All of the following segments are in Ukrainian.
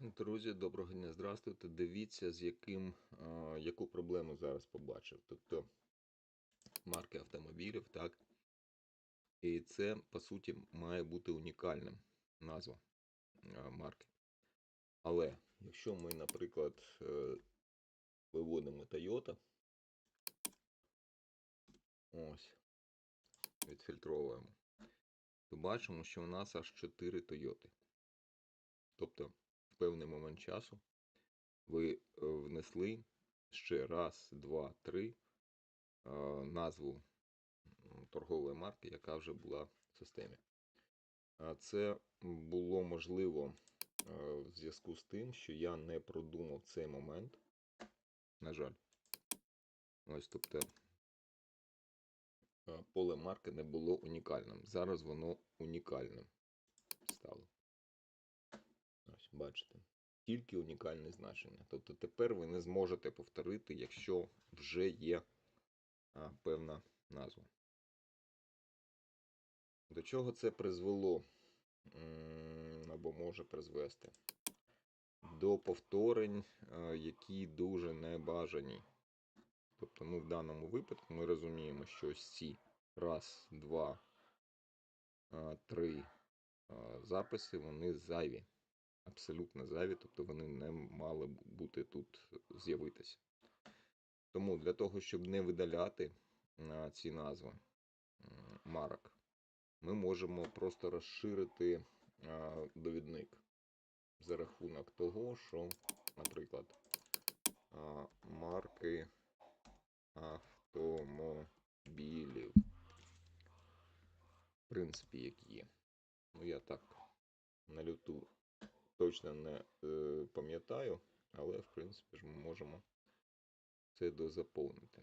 Друзі, доброго дня, здравствуйте. Дивіться, з яким, а, яку проблему зараз побачив. Тобто марки автомобілів, так? І це, по суті, має бути унікальним назва а, марки. Але якщо ми, наприклад, е, виводимо Toyota, ось, відфільтровуємо, то бачимо, що у нас аж 4 Toyota. Тобто певний момент часу ви е, внесли ще раз, два, три е, назву торгової марки, яка вже була в системі. Це було можливо е, в зв'язку з тим, що я не продумав цей момент. На жаль. Ось, тобто, поле марки не було унікальним. Зараз воно унікальним стало. Бачите. Тільки унікальне значення. Тобто тепер ви не зможете повторити, якщо вже є а, певна назва. До чого це призвело? Або може призвести? До повторень, які дуже небажані. Тобто, ну, в даному випадку ми розуміємо, що ось ці раз, два, три записи, вони зайві абсолютно зайві, тобто вони не мали бути тут з'явитися. Тому для того, щоб не видаляти а, ці назви марок, ми можемо просто розширити а, довідник за рахунок того, що, наприклад, марки автомобілів, в принципі, які є. Ну, я так на люту точно не е, пам'ятаю, але в принципі ж ми можемо це дозаповнити.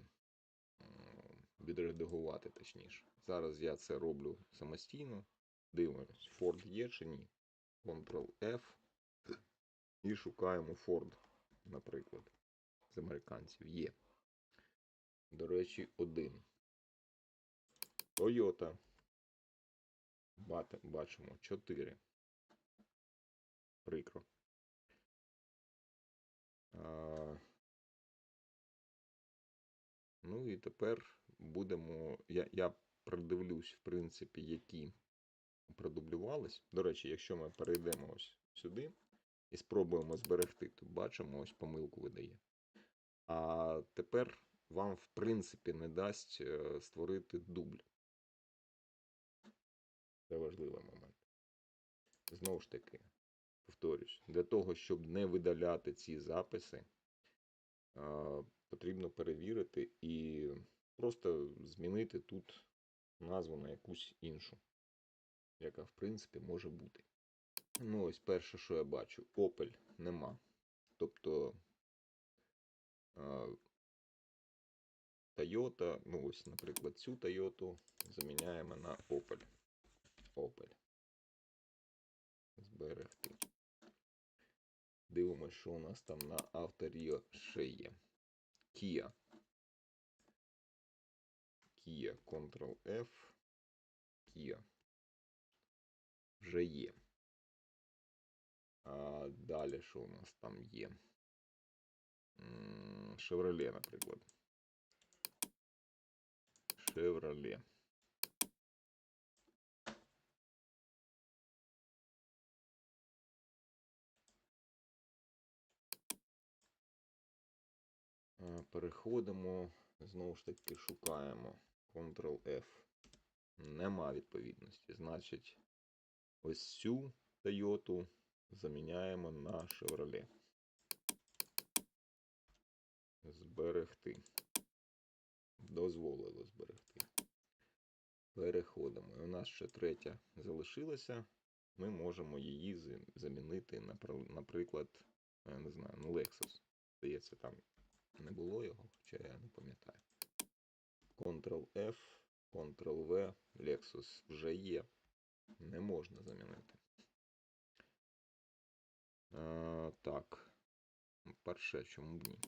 Відредагувати точніше. Зараз я це роблю самостійно. Дивимось, Ford є чи ні. Ctrl-F. І шукаємо Ford, наприклад. З американців є. До речі, один. Toyota. Бачимо 4 прикро. А, ну і тепер будемо. Я, я придивлюсь, в принципі, які продублювались. До речі, якщо ми перейдемо ось сюди і спробуємо зберегти, то бачимо, ось помилку видає. А тепер вам, в принципі, не дасть е, створити дубль. Це важливий момент. Знову ж таки, повторюсь, для того, щоб не видаляти ці записи, потрібно перевірити і просто змінити тут назву на якусь іншу, яка, в принципі, може бути. Ну, ось перше, що я бачу, Opel нема. Тобто Toyota, ну ось, наприклад, цю Toyota заміняємо на Opel. Opel. Зберегти. Дивимося, що у нас там на авторіо ще є. Kia. Kia Ctrl-F. Kia. Вже є. А далі що у нас там є? М, Chevrolet, наприклад. Chevrolet. Переходимо, знову ж таки шукаємо Ctrl-F. Нема відповідності. Значить, ось цю Toyota заміняємо на Chevrolet. Зберегти. Дозволило зберегти. Переходимо. І у нас ще третя залишилася. Ми можемо її замінити, наприклад, я не знаю, ну Lexus. Здається, там не було його, хоча я не пам'ятаю. Ctrl-F, Ctrl-V, Lexus вже є. Не можна замінити. А, так. Перше, чому б ні?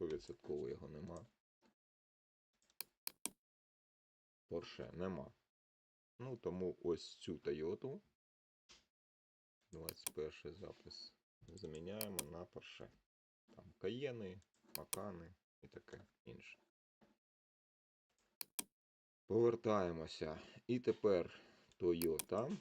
100% його нема. Porsche нема. Ну, тому ось цю Toyota. 21 запис заміняємо на Porsche. Там Каєни, Макани і таке інше. Повертаємося. І тепер Toyota.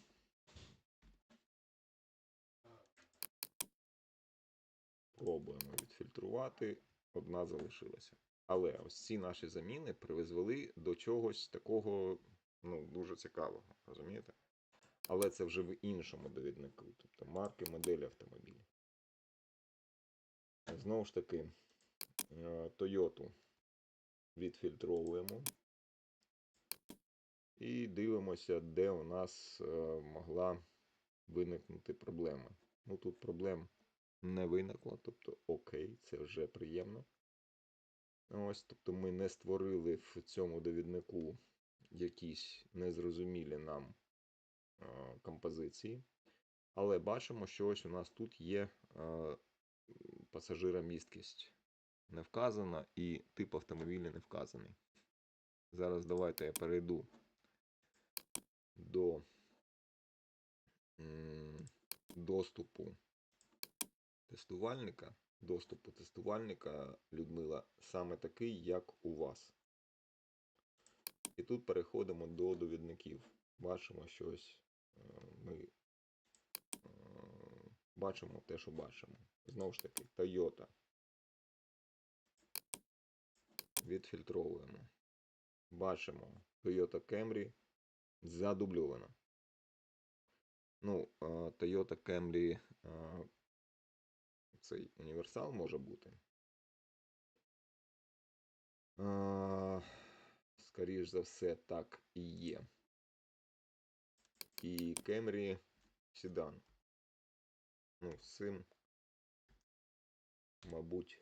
Пробуємо відфільтрувати. Одна залишилася. Але ось ці наші заміни призвели до чогось такого ну, дуже цікавого, розумієте? Але це вже в іншому довіднику, тобто марки, моделі автомобілів. Знову ж таки, е, Toyota відфільтровуємо і дивимося, де у нас е, могла виникнути проблема. Ну тут проблем не виникло, тобто окей, це вже приємно. Ось, тобто ми не створили в цьому довіднику якісь незрозумілі нам е, композиції. Але бачимо, що ось у нас тут є е, пасажиромісткість не вказана і тип автомобіля не вказаний. Зараз давайте я перейду до доступу тестувальника. Доступу тестувальника Людмила саме такий, як у вас. І тут переходимо до довідників. Бачимо щось. е, Ми е, бачимо те, що бачимо. Знову ж таки, Toyota. Відфільтровуємо. Бачимо Toyota Camry задубльовано. Ну, Toyota Camry цей універсал може бути. Скоріш за все, так і є. І Camry Sedan. Ну, з цим, мабуть,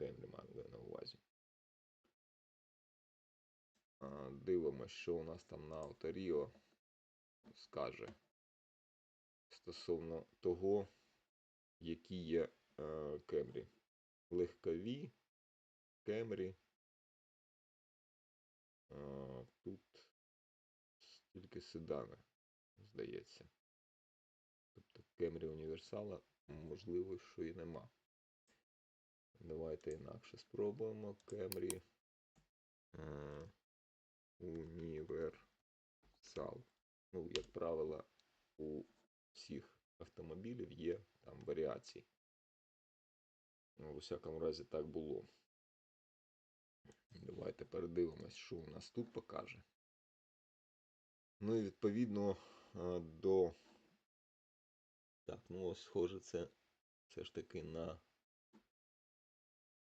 Ми Camry мали на увазі. Дивимось, що у нас там на Авторіо скаже стосовно того, які є е, Кемрі. Легкові Кемрі. Е, Тут тільки седани, здається. Тобто Кемрі універсала, можливо, що і нема. Давайте інакше спробуємо. Кемрі універсал. Ну, як правило, у всіх автомобілів є там варіації. Ну, в усякому разі так було. Давайте передивимось, що у нас тут покаже. Ну і відповідно до. Так, ну ось схоже, це все ж таки на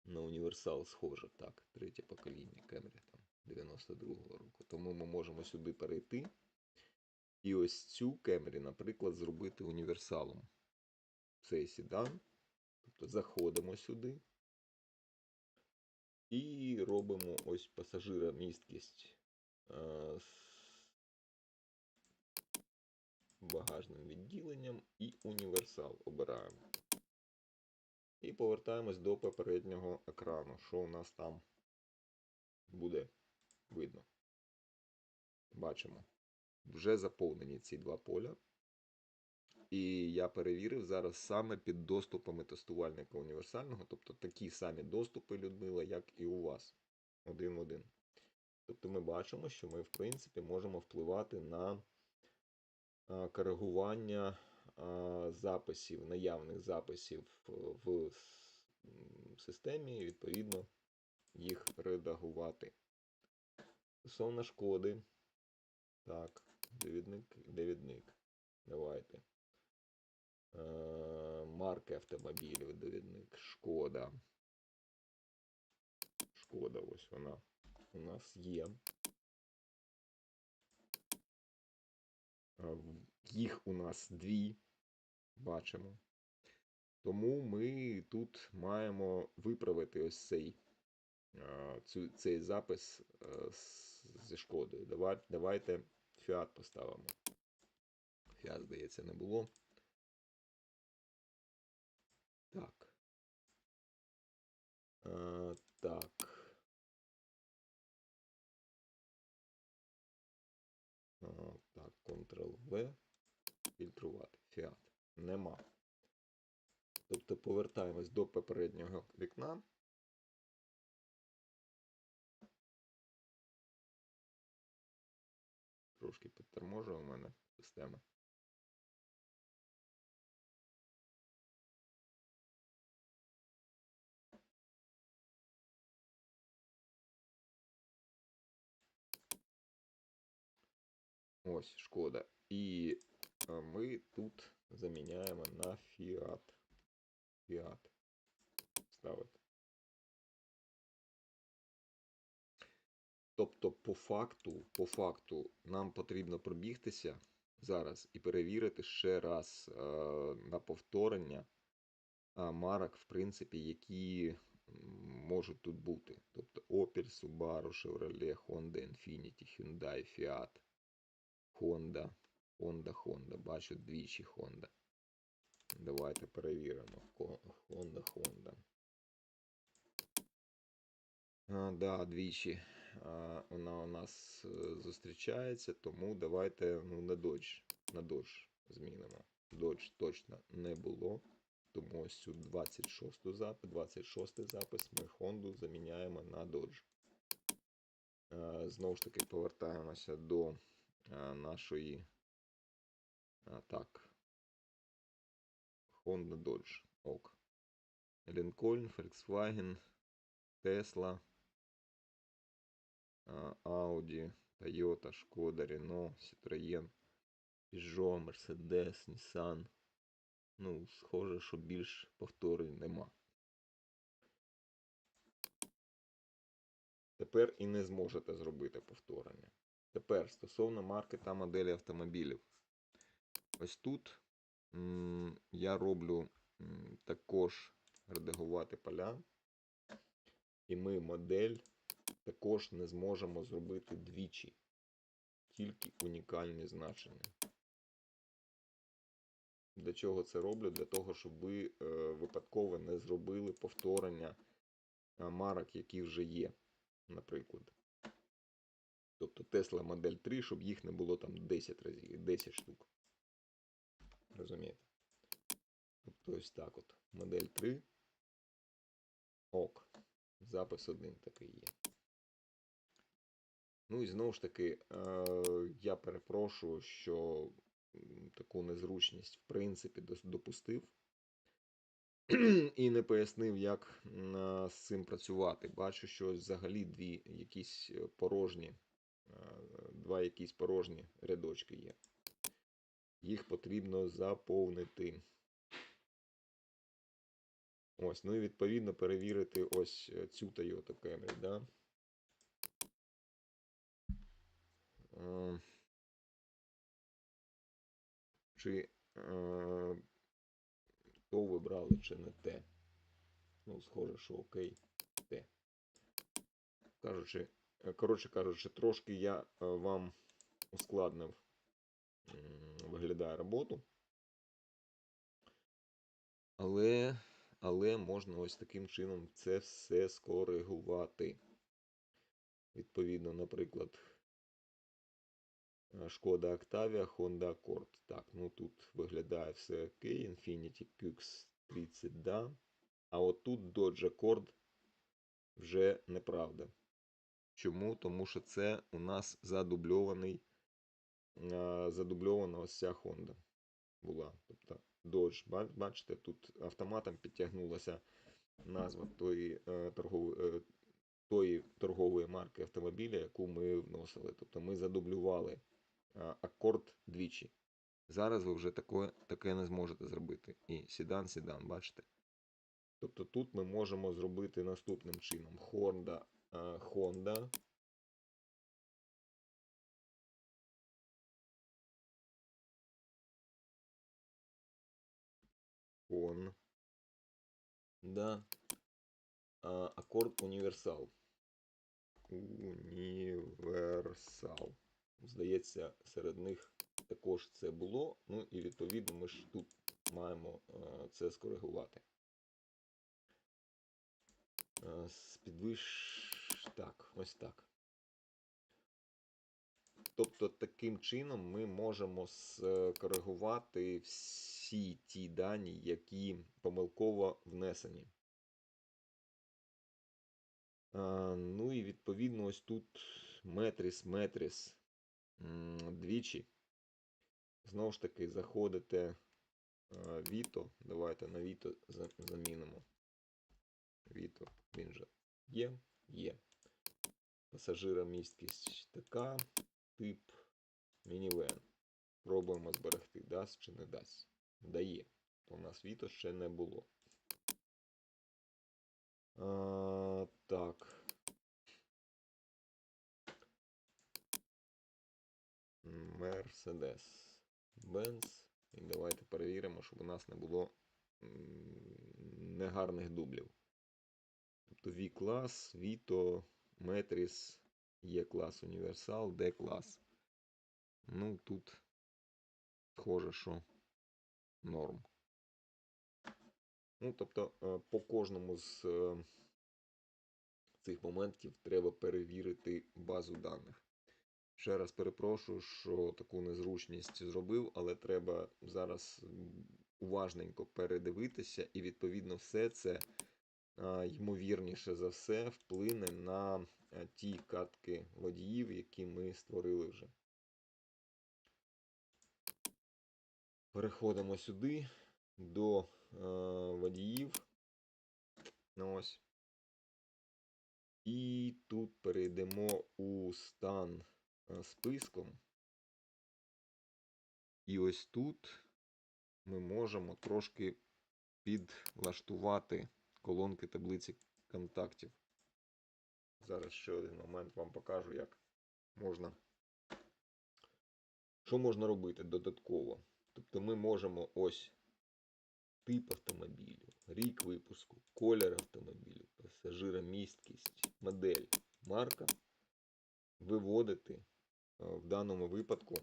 на універсал схоже. Так, третє покоління Кемрі там 92-го року. Тому ми можемо сюди перейти. І ось цю Кемрі, наприклад, зробити універсалом. Цей седан. Тобто заходимо сюди. І робимо ось пасажира місткість е, з багажним відділенням і універсал обираємо. І повертаємось до попереднього екрану. Що у нас там буде видно? Бачимо. Вже заповнені ці два поля. І я перевірив зараз саме під доступами тестувальника універсального, тобто такі самі доступи, Людмила, як і у вас. Один в один. Тобто ми бачимо, що ми, в принципі, можемо впливати на коригування записів, наявних записів в системі, і відповідно їх редагувати. Стосовно шкоди. Так, довідник, довідник. Давайте. Е, марки автомобілів, довідник. Шкода. Шкода, ось вона у нас є. Їх у нас дві. Бачимо. Тому ми тут маємо виправити ось цей е, цей запис е, зі шкодою. Давай, давайте фіат поставимо. Фіат, здається, не було. Так. Е, так. так, Ctrl-V. Фільтрувати. Фіат. Нема. Тобто повертаємось до попереднього вікна. Трошки підторможує у мене система. Ось, шкода. І ми тут заміняємо на фіат. Фіат. Ставити. Тобто, по факту, по факту, нам потрібно пробігтися зараз і перевірити ще раз е, на повторення е, марок, в принципі, які можуть тут бути. Тобто Opel, Subaru, Chevrolet, Honda, Infiniti, Hyundai, Fiat, Honda, Honda, Honda. Бачу двічі Honda. Давайте перевіримо. Honda, Honda. А, да, двічі а, вона у нас е, зустрічається, тому давайте ну, на Dodge, на Dodge змінимо. Dodge точно не було. Тому ось цю 26 запис, 26 запис ми Honda заміняємо на Dodge. Е, Знову ж таки повертаємося до е, нашої. А, Так. Honda Dodge. Ок. Lincoln, Volkswagen, Tesla. Audi, Toyota, Шкода, Renault, Citroën, Peugeot, Mercedes, Nissan. Ну, схоже, що більш повторень нема. Тепер і не зможете зробити повторення. Тепер стосовно марки та моделі автомобілів. Ось тут я роблю також редагувати поля. І ми модель також не зможемо зробити двічі. Тільки унікальні значення. Для чого це роблю? Для того, щоб ви е, випадково не зробили повторення е, марок, які вже є, наприклад. Тобто Tesla Модель 3, щоб їх не було там 10 разів, 10 штук. Розумієте? Тобто ось так от. Модель 3. Ок. Запис один такий є. Ну і знову ж таки, е, я перепрошую, що таку незручність, в принципі, допустив. І не пояснив, як з цим працювати. Бачу, що взагалі дві якісь е, порожні, е, два якісь порожні рядочки є. Їх потрібно заповнити. Ось, ну і відповідно перевірити ось е, цю Toyota Camry, да? Е, Чи е, то вибрали, чи не те. Ну, схоже, що окей, те. Кажучи, коротше кажучи, трошки я вам ускладнив, виглядає роботу. Але, але можна ось таким чином це все скоригувати. Відповідно, наприклад, е, Шкода Octavia, Honda Accord. Так, ну тут виглядає все окей. Infiniti QX30, да. А от тут Dodge Accord вже неправда. Чому? Тому що це у нас задубльований, задубльована ось ця Honda була. Тобто Dodge, бачите, тут автоматом підтягнулася назва тої, е, торгової, е, тої торгової марки автомобіля, яку ми вносили. Тобто ми задублювали акорд двічі. Зараз ви вже таке, таке не зможете зробити. І седан, седан, бачите? Тобто тут ми можемо зробити наступним чином. Honda, е, Honda. Он. Да. А, акорд універсал. Універсал. Здається, серед них також це було. Ну і відповідно ми ж тут маємо е, це скоригувати. Е, з підвищ... Так, ось так. Тобто, таким чином ми можемо скоригувати всі ті дані, які помилково внесені. Ну і відповідно, ось тут метріс, метріс двічі. Знову ж таки, заходите Віто. Давайте на Віто замінимо. Віто, він же є, є. Пасажира місткість така, тип мінівен. Пробуємо зберегти, дасть чи не дасть. Дає. То у нас Віто ще не було. А, так. Мерседес. Бенц. І давайте перевіримо, щоб у нас не було негарних дублів. Тобто V-клас, Vito, Metris, Е-клас, Універсал, D-клас. Ну, тут схоже, що норм. Ну, тобто, е, по кожному з е, цих моментів треба перевірити базу даних. Ще раз перепрошую, що таку незручність зробив, але треба зараз уважненько передивитися, і відповідно все це ймовірніше за все вплине на ті катки водіїв, які ми створили вже. Переходимо сюди до е, водіїв. Ну, ось. І тут перейдемо у стан е, списком. І ось тут ми можемо трошки підлаштувати колонки таблиці контактів. Зараз ще один момент вам покажу, як можна. Що можна робити додатково? Тобто ми можемо ось тип автомобілю, рік випуску, колір автомобілю, пасажиромісткість, модель, марка виводити е, в даному випадку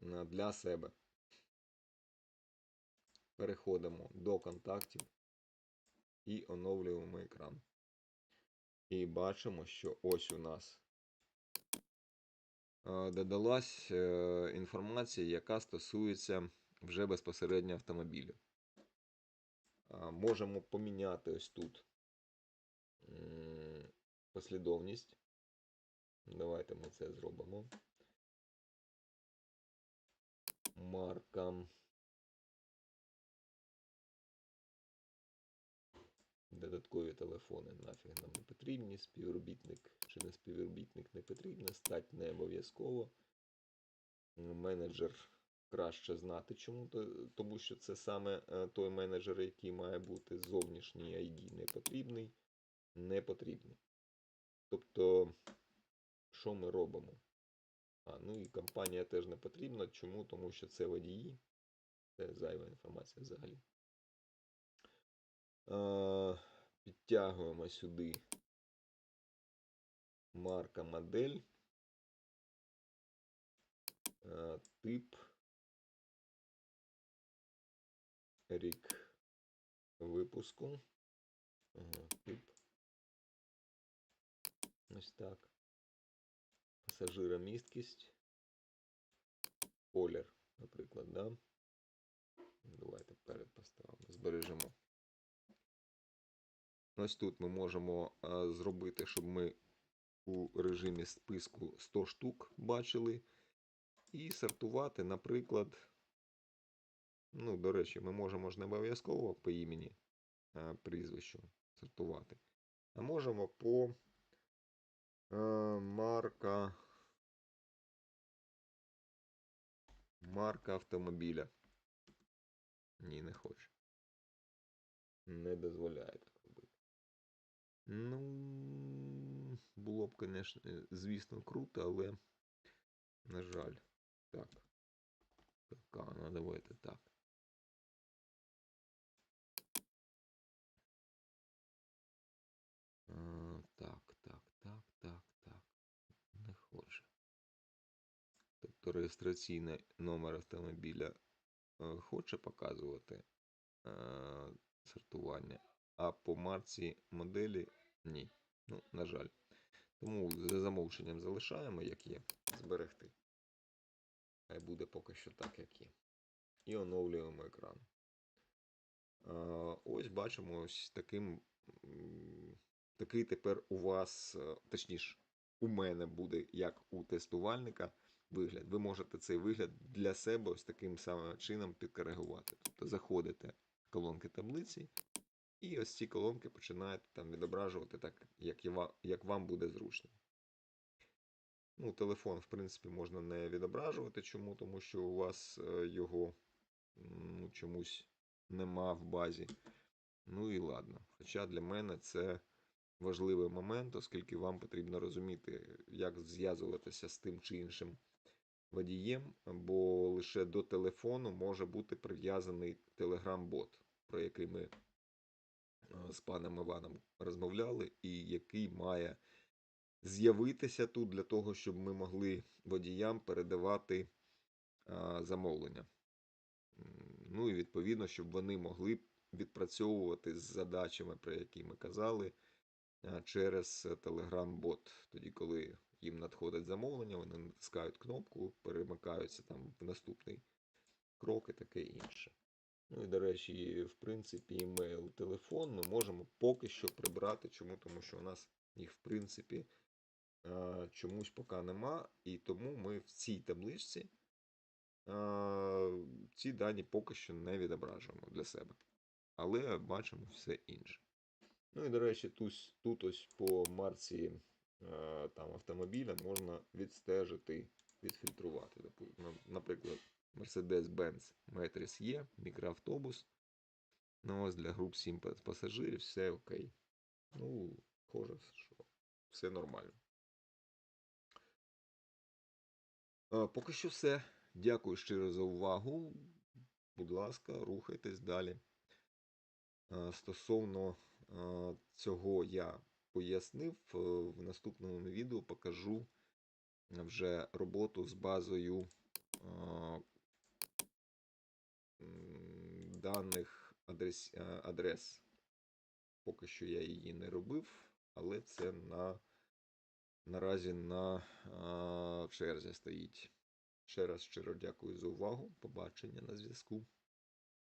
для себе. Переходимо до контактів і оновлюємо екран. І бачимо, що ось у нас додалась е, інформація, яка стосується вже безпосередньо автомобілю. Можемо поміняти ось тут послідовність. Давайте ми це зробимо. Марка. Додаткові телефони нафіг нам не потрібні. Співробітник не співробітник не потрібно. Стать не обов'язково. Менеджер краще знати чому, тому що це саме е, той менеджер, який має бути зовнішній ID не потрібний, не потрібний. Тобто, що ми робимо? А, ну і компанія теж не потрібна. Чому? Тому що це водії. Це зайва інформація взагалі. Е, підтягуємо сюди марка модель. Е, тип. Рік випуску. Тип. Ось так. Пасажиромісткість. Колір, наприклад, да? Давайте перед поставимо. Збережемо. Ось тут ми можемо зробити, щоб ми у режимі списку 100 штук бачили. І сортувати, наприклад. Ну, до речі, ми можемо ж не обов'язково по імені а, прізвищу сортувати. А можемо по е, марка. Марка автомобіля. Ні, не хоче. Не дозволяє так робити. Ну, було б, конечно, е, звісно, круто, але, на жаль, так. Така, ну давайте так. Так, так, так, так, так. Не хоче. Тобто реєстраційний номер автомобіля е, хоче показувати е, сортування, а по марці моделі ні. Ну, на жаль. Тому за замовченням залишаємо, як є, зберегти. Хай буде поки що так, як є. І оновлюємо екран. Ось бачимо ось таким. Такий тепер у вас, е, точніше, у мене буде як у тестувальника вигляд. Ви можете цей вигляд для себе ось таким самим чином підкоригувати. Тобто заходите в колонки таблиці, і ось ці колонки починаєте там відображувати так, як, і ва- як вам буде зручно. Ну, телефон, в принципі, можна не відображувати. Чому? Тому що у вас е, його ну, чомусь нема в базі. Ну і ладно. Хоча для мене це важливий момент, оскільки вам потрібно розуміти, як зв'язуватися з тим чи іншим водієм, бо лише до телефону може бути прив'язаний Telegram-бот, про який ми з паном Іваном розмовляли, і який має з'явитися тут для того, щоб ми могли водіям передавати замовлення. Ну і відповідно, щоб вони могли відпрацьовувати з задачами, про які ми казали, через Telegram-бот. Тоді, коли їм надходить замовлення, вони натискають кнопку, перемикаються там в наступний крок і таке інше. Ну і, до речі, в принципі, імейл, телефон ми можемо поки що прибрати. Чому? Тому що у нас їх, в принципі, чомусь поки нема, і тому ми в цій табличці ці дані поки що не відображуємо для себе. Але бачимо все інше. Ну і до речі, тут, тут ось по марці там, автомобіля можна відстежити, відфільтрувати. Наприклад, Mercedes-Benz Metris є, мікроавтобус. Ну, ось для груп 7 пасажирів все окей. Ну, схоже, що все нормально. Поки що все. Дякую щиро за увагу. Будь ласка, рухайтесь далі. Стосовно цього я пояснив. Е, В наступному відео покажу вже роботу з базою даних адрес, адрес. Поки що я її не робив, але це на, наразі на а, черзі стоїть. Ще раз щиро дякую за увагу. Побачення на зв'язку.